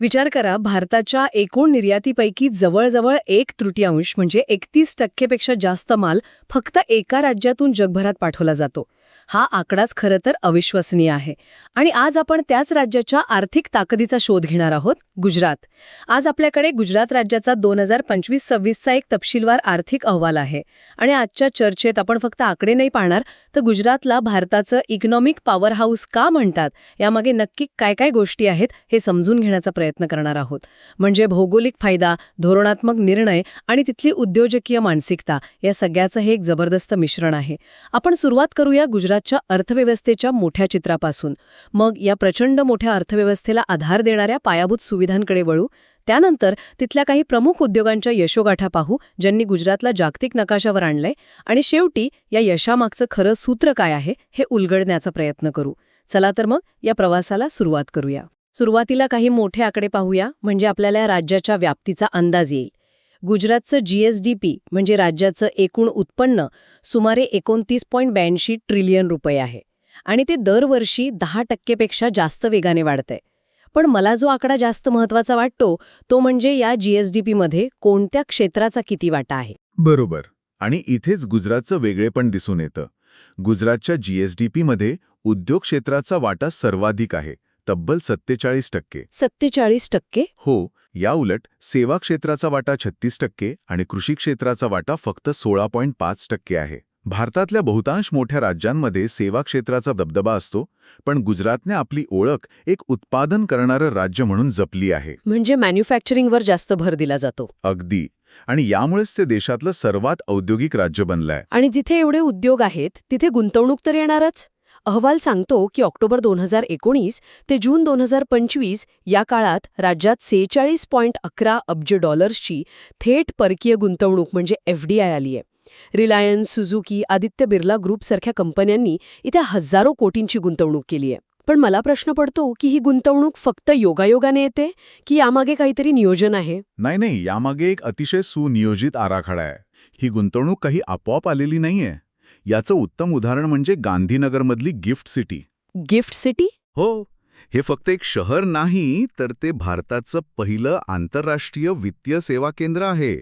विचार करा भारताच्या एकूण निर्यातीपैकी जवळजवळ एक तृतीयांश म्हणजे एकतीस टक्केपेक्षा जास्त माल फक्त एका राज्यातून जगभरात पाठवला जातो. हा आकडाच खरं तर अविश्वसनीय आहे. आणि आज आपण त्याच राज्याच्या आर्थिक ताकदीचा शोध घेणार आहोत गुजरात. आज आपल्याकडे गुजरात राज्याचा दोन हजार पंचवीस सव्वीसचा एक तपशीलवार आर्थिक अहवाल आहे. आणि आजच्या चर्चेत आपण फक्त आकडे नाही पाहणार तर गुजरातला भारताचं इकॉनॉमिक पॉवर हाऊस का म्हणतात यामागे नक्की काय काय गोष्टी आहेत हे समजून घेण्याचा प्रयत्न करणार आहोत. म्हणजे भौगोलिक फायदा धोरणात्मक निर्णय आणि तिथली उद्योजकीय मानसिकता या सगळ्याचं हे एक जबरदस्त मिश्रण आहे. आपण सुरुवात करूया गुजरात गुजरातच्या अर्थव्यवस्थेच्या मोठ्या चित्रापासून. मग या प्रचंड मोठ्या अर्थव्यवस्थेला आधार देणाऱ्या पायाभूत सुविधांकडे वळू. त्यानंतर तिथल्या काही प्रमुख उद्योगांच्या यशोगाठा पाहू ज्यांनी गुजरातला जागतिक नकाशावर आणलंय. आणि शेवटी या यशामागचं खरं सूत्र काय आहे हे उलगडण्याचा प्रयत्न करू. चला तर मग या प्रवासाला सुरुवात करूया. सुरुवातीला काही मोठे आकडे पाहूया म्हणजे आपल्याला राज्याच्या व्याप्तीचा अंदाज येईल. गुजरातचं जीएसडीपी म्हणजे राज्याचं एकूण उत्पन्न सुमारे एकोणतीस पॉईंट ब्याऐंशी ट्रिलियन रुपये आहे. आणि ते दरवर्षी दहा टक्केपेक्षा जास्त वेगाने वाढतंय. पण मला जो आकडा जास्त महत्त्वाचा वाटतो तो म्हणजे या जीएसडीपीमध्ये कोणत्या क्षेत्राचा किती वाटा आहे? बरोबर. आणि इथेच गुजरातचं वेगळेपण दिसून येतं. गुजरातच्या जीएसडीपीमध्ये उद्योग क्षेत्राचा वाटा सर्वाधिक आहे तब्बल सत्तेचाळीस टक्के. सत्तेचाळीस टक्के? हो. या उलट सेवा क्षेत्राचा वाटा छत्तीस टक्के आणि कृषी क्षेत्राचा वाटा फक्त सोळा पॉईंट पाच टक्के आहे. भारतातल्या बहुतांश मोठ्या राज्यांमध्ये सेवा क्षेत्राचा दबदबा असतो पण गुजरातने आपली ओळख एक उत्पादन करणारं राज्य म्हणून जपली आहे. म्हणजे मॅन्युफॅक्चरिंगवर जास्त भर दिला जातो. अगदी. आणि यामुळेच ते देशातलं सर्वात औद्योगिक राज्य बनलंय. आणि जिथे एवढे उद्योग आहेत तिथे गुंतवणूक तर येणारच? अहवाल सांगतो की ऑक्टोबर दोन हजार एकोणीस ते जून दोन हजार पंचवीस या काळात राज्यात सेहेचाळीस पॉईंट अकरा अब्ज डॉलर्सची थेट परकीय गुंतवणूक म्हणजे एफडीआय आली आहे. रिलायन्स सुझुकी आदित्य बिर्ला ग्रुपसारख्या कंपन्यांनी इथे हजारो कोटींची गुंतवणूक केली आहे. पण मला प्रश्न पडतो की ही गुंतवणूक फक्त योगायोगाने येते की यामागे काहीतरी नियोजन आहे? नाही नाही यामागे एक अतिशय सुनियोजित आराखडा आहे. ही गुंतवणूक काही आपोआप आलेली नाहीये. याचं उत्तम उदाहरण म्हणजे गांधीनगरमधली गिफ्ट सिटी. GIFT City? हो हे फक्त एक शहर नाही तर ते भारताचं पहिलं आंतरराष्ट्रीय वित्तीय सेवा केंद्र आहे.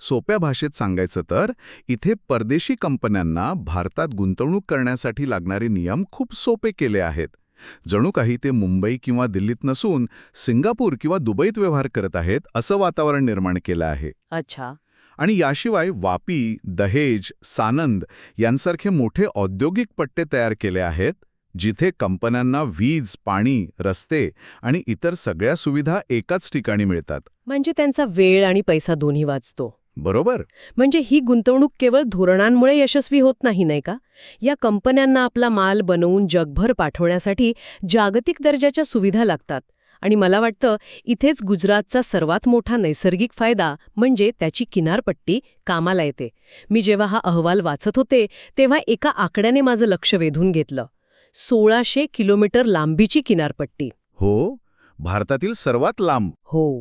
सोप्या भाषेत सांगायचं तर इथे परदेशी कंपन्यांना भारतात गुंतवणूक करण्यासाठी लागणारे नियम खूप सोपे केले आहेत. जणू काही ते मुंबई किंवा दिल्लीत नसून सिंगापूर किंवा दुबईत व्यवहार करत आहेत असं वातावरण निर्माण केलं आहे. अच्छा. आणि याशिवाय वापी दहेज सानंद यांसारखे मोठे औद्योगिक पट्टे तयार केले आहेत जिथे कंपन्यांना वीज पाणी रस्ते आणि इतर सगळ्या सुविधा एकाच ठिकाणी मिळतात. म्हणजे त्यांचा वेळ आणि पैसा दोन्ही वाचतो. बरोबर. म्हणजे ही गुंतवणूक केवळ धोरणांमुळे यशस्वी होत नाही नाही का? या कंपन्यांना आपला माल बनवून जगभर पाठवण्यासाठी जागतिक दर्जाच्या सुविधा लागतात. आणि मला वाटतं इथेच गुजरातचा सर्वात मोठा नैसर्गिक फायदा म्हणजे त्याची किनारपट्टी कामाला येते. मी जेव्हा हा अहवाल वाचत होते तेव्हा एका आकड्याने माझं लक्ष वेधून घेतलं. सोळाशे किलोमीटर लांबीची किनारपट्टी. हो? भारतातील सर्वात लांब. हो.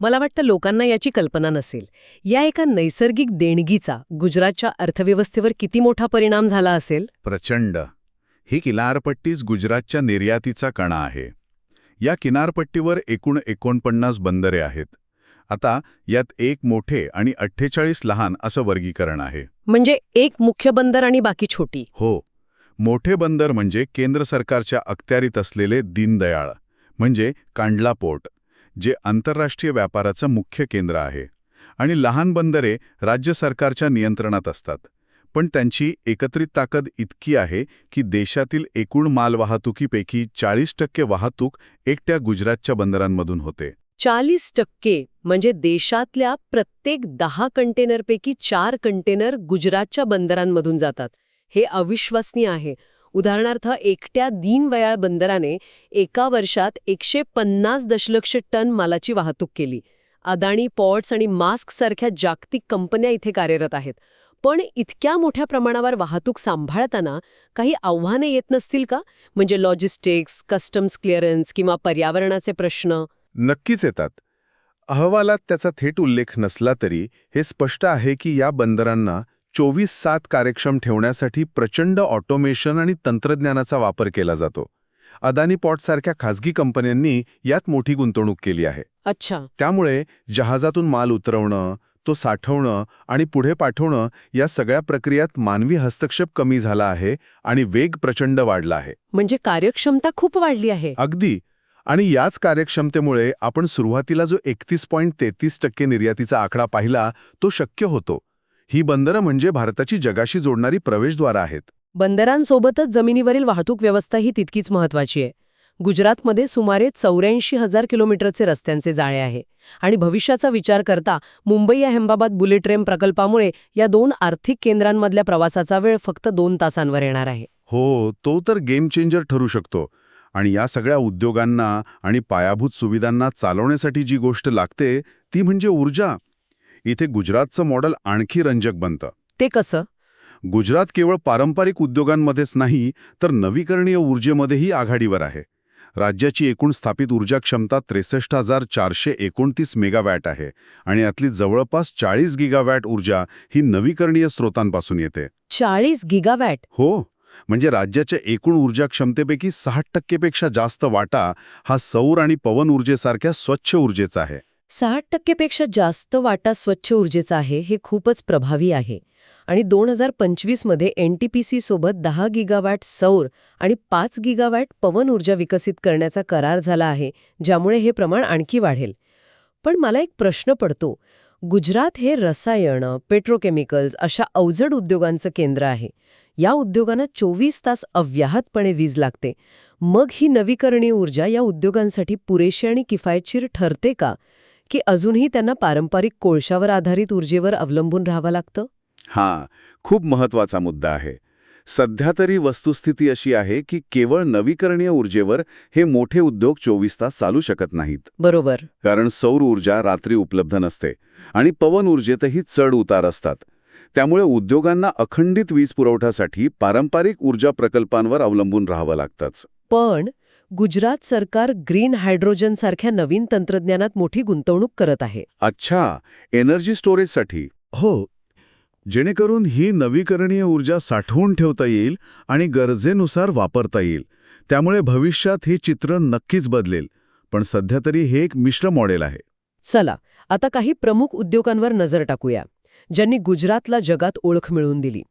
मला वाटतं लोकांना याची कल्पना नसेल. या एका नैसर्गिक देणगीचा गुजरातच्या अर्थव्यवस्थेवर किती मोठा परिणाम झाला असेल? प्रचंड. ही किनारपट्टीच गुजरातच्या निर्यातीचा कणा आहे. या किनारपट्टीवर एकूण एकोणपन्नास बंदरे आहेत. आता यात एक मोठे आणि अठ्ठेचाळीस लहान असं वर्गीकरण आहे. म्हणजे एक मुख्य बंदर आणि बाकी छोटी. हो. मोठे बंदर म्हणजे केंद्र सरकारच्या अखत्यारीत असलेले दीनदयाळ म्हणजे कांडला पोर्ट जे आंतरराष्ट्रीय व्यापाराचं मुख्य केंद्र आहे. आणि लहान बंदरे राज्य सरकारच्या नियंत्रणात असतात. पण त्यांची एकत्रित ताकद इतकी आहे की देशातील एकूण मालवाहतुकीपैकी चाळीस टक्के वाहतूक एकट्या गुजरातच्या बंदरांमधून होते. चाळीस टक्के म्हणजे देशातल्या प्रत्येक दहा कंटेनरपैकी चार कंटेनर गुजरातच्या बंदरांमधून जातात. हे अविश्वसनीय आहे. उदाहरणार्थ एकट्या दीनवयाळ बंदराने एका वर्षात एकशे पन्नास दशलक्ष टन मालाची वाहतूक केली. अदाणी पॉट्स आणि मास्क सारख्या जागतिक कंपन्या इथे कार्यरत आहेत. पण इतक्या मोठ्या प्रमाणावर वाहतूक सांभाळताना काही आव्हाने येत नसतील का? म्हणजे लॉजिस्टिक्स कस्टम्स क्लिअरन्स किंवा पर्यावरणाचे प्रश्न? नक्कीच येतात. अहवालात त्याचा थेट उल्लेख नसला तरी हे स्पष्ट आहे की या बंदरांना चोवीस सात कार्यक्षम ठेवण्यासाठी प्रचंड ऑटोमेशन आणि तंत्रज्ञानाचा वापर केला जातो. अदानी पॉटसारख्या खाजगी कंपन्यांनी यात मोठी गुंतवणूक केली आहे. अच्छा. त्यामुळे जहाजातून माल उतरवणं तो साठवणं आणि पुढे पाठवणं या सगळ्या प्रक्रियात मानवी हस्तक्षेप कमी झाला आहे आणि वेग प्रचंड वाढला आहे. म्हणजे कार्यक्षमता खूप वाढली आहे. अगदी. आणि याच कार्यक्षमतेमुळे आपण सुरुवातीला जो एकतीस पॉईंट तेहतीस टक्के निर्यातीचा आकडा पाहिला तो शक्य होतो. ही बंदरं म्हणजे भारताची जगाशी जोडणारी प्रवेशद्वारं आहेत. बंदरांसोबतच जमिनीवरील वाहतूक व्यवस्था ही तितकीच महत्वाची आहे. गुजरातमध्ये सुमारे चौऱ्याऐंशी हजार किलोमीटरचे रस्त्यांचे जाळे आहे. आणि भविष्याचा विचार करता मुंबई अहमदाबाद बुलेट ट्रेन प्रकल्पामुळे या दोन आर्थिक केंद्रांमधल्या प्रवासाचा वेळ फक्त दोन तासांवर येणार आहे. हो तो तर गेम चेंजर ठरू शकतो. आणि या सगळ्या उद्योगांना आणि पायाभूत सुविधांना चालवण्यासाठी जी गोष्ट लागते ती म्हणजे ऊर्जा. इथे गुजरातचं मॉडेल आणखी रंजक बनतं. ते कसं? गुजरात केवळ पारंपरिक उद्योगांमध्येच नाही तर नवीकरणीय ऊर्जेमध्येही आघाडीवर आहे. राज्याची एकूण स्थापित ऊर्जा क्षमता त्रेसष्ट हजार चारशे एकोणतीस मेगावॅट आहे आणि यातली जवळपास चाळीस गिगावॅट ऊर्जा ही नवीकरणीय स्रोतांपासून येते. चाळीस गिगावॅट? हो म्हणजे राज्याच्या एकूण ऊर्जा क्षमतेपैकी सहा टक्केपेक्षा जास्त वाटा हा सौर आणि पवन ऊर्जेसारख्या स्वच्छ ऊर्जेचा आहे. साठ टक्केपेक्षा जास्त वाटा स्वच्छ ऊर्जेचा आहे हे खूपच प्रभावी आहे. आणि दोन हजार पंचवीसमध्ये एन टी पी सी सोबत दहा गिगावॅट सौर आणि पाच गिगावॅट पवन ऊर्जा विकसित करण्याचा करार झाला आहे ज्यामुळे हे प्रमाण आणखी वाढेल. पण मला एक प्रश्न पडतो. गुजरात हे रसायन पेट्रोकेमिकल्स अशा अवजड उद्योगांचं केंद्र आहे. या उद्योगांना चोवीस तास अव्याहतपणे वीज लागते. मग ही नवीकरणीय ऊर्जा या उद्योगांसाठी पुरेशी आणि किफायतशीर ठरते का? की अजूनही त्यांना पारंपरिक कोळशावर आधारित ऊर्जेवर अवलंबून राहावं लागतं? हा खूप महत्त्वाचा मुद्दा आहे. सध्या तरी वस्तुस्थिती अशी आहे की केवळ नवीकरणीय ऊर्जेवर हे मोठे उद्योग चोवीस तास चालू शकत नाहीत. बरोबर. कारण सौर ऊर्जा रात्री उपलब्ध नसते आणि पवन ऊर्जेतही चढ उतार असतात. त्यामुळे उद्योगांना अखंडित वीज पुरवठ्यासाठी पारंपरिक ऊर्जा प्रकल्पांवर अवलंबून राहावं लागतंच. पण गुजरात सरकार ग्रीन हायड्रोजन सारख्या नवीन तंत्रज्ञानात मोठी गुंतवणूक करत आहे. अच्छा एनर्जी स्टोरेजसाठी. हो जेणेकरून ही नवीकरणीय ऊर्जा साठवून ठेवता येईल आणि गरजेनुसार वापरता येईल. त्यामुळे भविष्यात हे चित्र नक्कीच बदलेल. पण सध्या तरी हे एक मिश्र मॉडेल आहे. चला आता काही प्रमुख उद्योगांवर नजर टाकूया ज्यांनी गुजरातला जगात ओळख मिळवून दिली.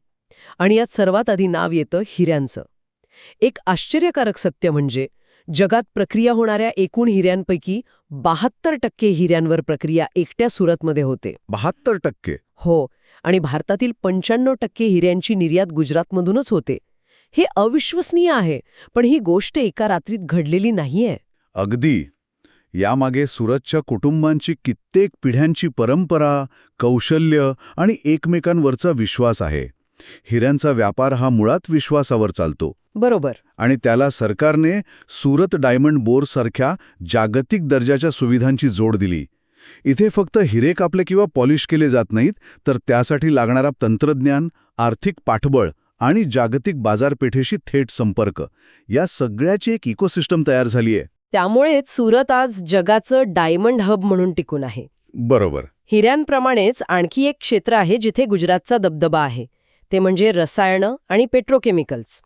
आणि यात सर्वात आधी नाव येतं हिऱ्यांचं. एक आश्चर्यकारक सत्य म्हणजे जगात प्रक्रिया होणाऱ्या एकूण हिऱ्यांपैकी बहात्तर टक्के हिऱ्यांवर प्रक्रिया एकट्या सुरतमध्ये होते. बहात्तर टक्के? हो आणि भारतातील पंच्याण्णव टक्के हिऱ्यांची निर्यात गुजरातमधूनच होते. हे अविश्वसनीय आहे पण ही गोष्ट एका रात्रीत घडलेली नाहीये. अगदी. यामागे सुरतच्या कुटुंबांची कित्येक पिढ्यांची परंपरा कौशल्य आणि एकमेकांवरचा विश्वास आहे. हिऱ्यांचा व्यापार हा मुळात विश्वासावर चालतो. बरोबर. आणि त्याला सरकारने सुरत डायमंड बोरसारख्या जागतिक दर्जाच्या सुविधांची जोड दिली. इथे फक्त हिरे कापले किंवा पॉलिश केले जात नाहीत तर त्यासाठी लागणारा तंत्रज्ञान आर्थिक पाठबळ आणि जागतिक बाजारपेठेशी थेट संपर्क या सगळ्याची एक इकोसिस्टम तयार झालीय. त्यामुळेच सुरत आज जगाचं डायमंड हब म्हणून टिकून आहे. बरोबर. हिऱ्यांप्रमाणेच आणखी एक क्षेत्र आहे जिथे गुजरातचा दबदबा आहे. ते म्हणजे रसायनं आणि पेट्रोकेमिकल्स.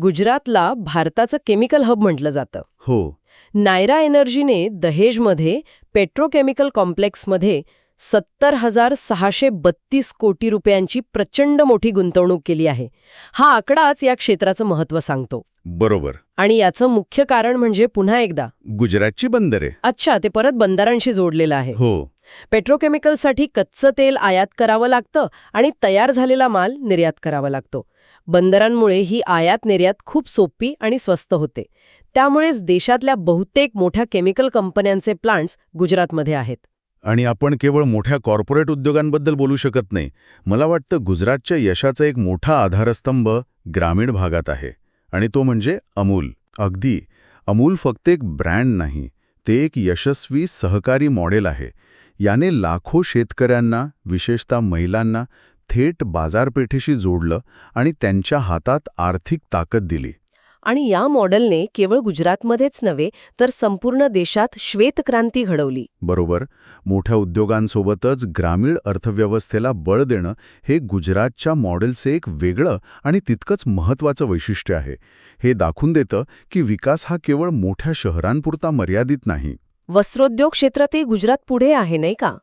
गुजरातला भारताचं केमिकल हब म्हटलं जातं. हो. नायरा एनर्जीने दहेजमध्ये पेट्रोकेमिकल कॉम्प्लेक्समध्ये सत्तर हजार सहाशे बत्तीस कोटी रुपयांची प्रचंड मोठी गुंतवणूक केली आहे. हा आकडाच या क्षेत्राचं महत्त्व सांगतो. बरोबर. आणि याचं मुख्य कारण म्हणजे पुन्हा एकदा गुजरातची बंदरे. अच्छा ते परत बंदरांशी जोडलेलं आहे. हो. पेट्रोकेमिकलसाठी कच्चं तेल आयात करावं लागतं आणि तयार झालेला माल निर्यात करावा लागतो. बंदरांमुळे ही आयात निर्यात खूप सोपी आणि स्वस्त होते. त्यामुळेच देशातल्या बहुतेक मोठ्या केमिकल कंपन्यांचे प्लांट्स गुजरातमध्ये आहेत. आणि आपण केवळ मोठ्या कॉर्पोरेट उद्योगांबद्दल बोलू शकत नाही. मला वाटतं गुजरातच्या यशाचा एक मोठा आधारस्तंभ ग्रामीण भागात आहे. आणि तो म्हणजे अमूल. अगदी. अमूल फक्त एक ब्रँड नाही ते एक यशस्वी सहकारी मॉडेल आहे. याने लाखो शेतकऱ्यांना विशेषतः महिलांना थेट बाजारपेठेशी जोडलं आणि त्यांच्या हातात आर्थिक ताकद दिली. आणि या मॉडेलने केवळ गुजरातमध्येच नव्हे तर संपूर्ण देशात श्वेतक्रांती घडवली. बरोबर. मोठ्या उद्योगांसोबतच ग्रामीण अर्थव्यवस्थेला बळ देणं हे गुजरातच्या मॉडेलचे एक वेगळं आणि तितकंच महत्त्वाचं वैशिष्ट्य आहे. हे दाखवून देतं की विकास हा केवळ मोठ्या शहरांपुरता मर्यादित नाही. वस्त्रोद्योग क्षेत्रातही गुजरात पुढे आहे नाही का?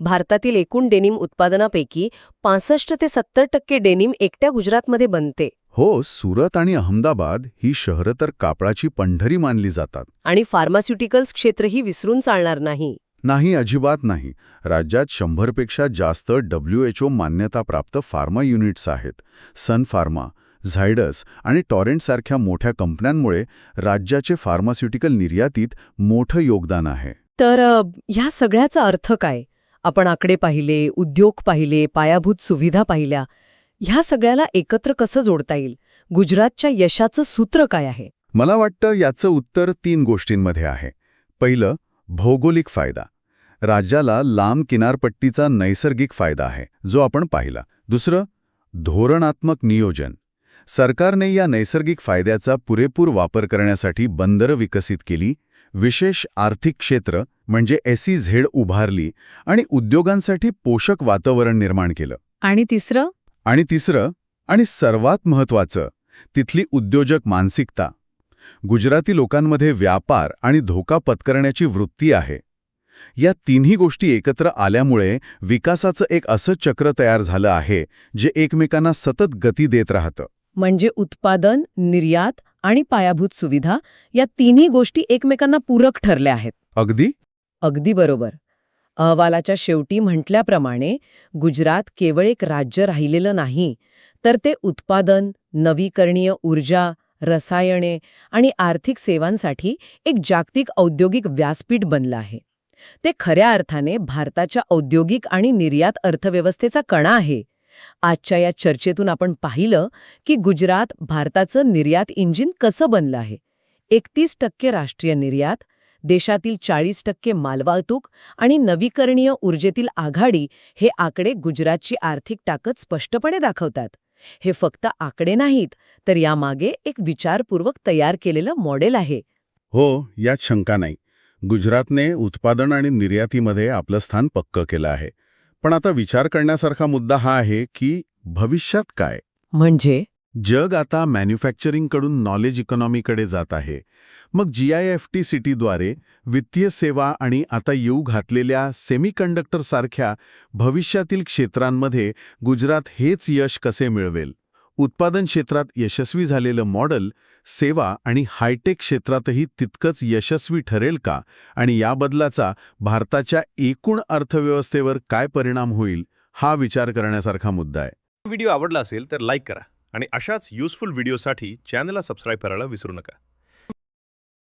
भारतातील एकूण डेनिम उत्पादनापैकी पासष्ट ते सत्तर टक्के डेनिम एकट्या गुजरातमध्ये बनते. हो सुरत आणि अहमदाबाद ही शहरं तर कापडाची पंढरी मानली जातात. आणि फार्मास्युटिकल्स क्षेत्रही विसरून चालणार नाही. नाही अजिबात नाही. राज्यात शंभरपेक्षा जास्त डब्ल्यू एच ओ मान्यताप्राप्त फार्मा युनिट्स आहेत. सन फार्मा झायडस आणि टॉरेंटसारख्या मोठ्या कंपन्यांमुळे राज्याचे फार्मास्युटिकल निर्यातीत मोठं योगदान आहे. तर ह्या सगळ्याचा अर्थ काय? आपण आकडे पाहिले उद्योग पाहिले पायाभूत सुविधा पाहिल्या ह्या सगळ्याला एकत्र कसं जोडता येईल? गुजरातच्या यशाचं सूत्र काय आहे? मला वाटतं याचं उत्तर तीन गोष्टींमध्ये आहे. पहिलं भौगोलिक फायदा. राज्याला लांब किनारपट्टीचा नैसर्गिक फायदा आहे जो आपण पाहिला. दुसरं धोरणात्मक नियोजन. सरकारने या नैसर्गिक फायद्याचा पुरेपूर वापर करण्यासाठी बंदरं विकसित केली विशेष आर्थिक क्षेत्र म्हणजे एसी झेड उभारली आणि उद्योगांसाठी पोषक वातावरण निर्माण केलं. आणि तिसरं? आणि तिसरं आणि सर्वात महत्त्वाचं तिथली उद्योजक मानसिकता. गुजराती लोकांमध्ये व्यापार आणि धोका पत्करण्याची वृत्ती आहे. या तिन्ही गोष्टी एकत्र आल्यामुळे विकासाचं एक असं चक्र तयार झालं आहे जे एकमेकांना सतत गती देत राहतं. म्हणजे उत्पादन निर्यात आणि पायाभूत सुविधा या तिन्ही गोष्टी एकमेकांना पूरक ठरल्या आहेत. अगदी? अगदी बरोबर. अहवालाच्या शेवटी म्हटल्याप्रमाणे गुजरात केवळ एक राज्य राहिलेलं नाही तर ते उत्पादन नवीकरणीय ऊर्जा रसायने आणि आर्थिक सेवांसाठी एक जागतिक औद्योगिक व्यासपीठ बनलं आहे. ते खऱ्या अर्थाने भारताच्या औद्योगिक आणि निर्यात अर्थव्यवस्थेचा कणा आहे. आजच्या या चर्चेतून आपण पाहिलं की गुजरात भारताचं निर्यात इंजिन कसं बनलं आहे. एकतीस टक्के राष्ट्रीय निर्यात देशातील चाळीस टक्के मालवाहतूक आणि नवीकरणीय ऊर्जेतील आघाडी हे आकडे गुजरातची आर्थिक ताकद स्पष्टपणे दाखवतात. हे फक्त आकडे नाहीत तर यामागे एक विचारपूर्वक तयार केलेलं मॉडेल आहे. हो यात शंका नाही. गुजरातने उत्पादन आणि निर्यातीमध्ये आपलं स्थान पक्क केलं आहे. पण आता विचार करण्यासारखा मुद्दा हा आहे की भविष्यात काय? म्हणजे? जग आता मॅन्युफॅक्चरिंगकडून नॉलेज इकॉनॉमीकडे जात आहे. मग जी आय एफ टी सिटीद्वारे वित्तीय सेवा आणि आता येऊ घातलेल्या सेमीकंडक्टरसारख्या भविष्यातील क्षेत्रांमध्ये गुजरात हेच यश कसे मिळवेल? उत्पादन क्षेत्रात यशस्वी झालेलं मॉडेल सेवा आणि हायटेक क्षेत्रातही तितकंच यशस्वी ठरेल का? आणि या बदलाचा भारताच्या एकूण अर्थव्यवस्थेवर काय परिणाम होईल? हा विचार करण्यासारखा मुद्दा आहे. व्हिडिओ आवडला असेल तर लाईक करा आणि अशाच युजफुल व्हिडिओसाठी चॅनलला सबस्क्राईब करायला विसरू नका.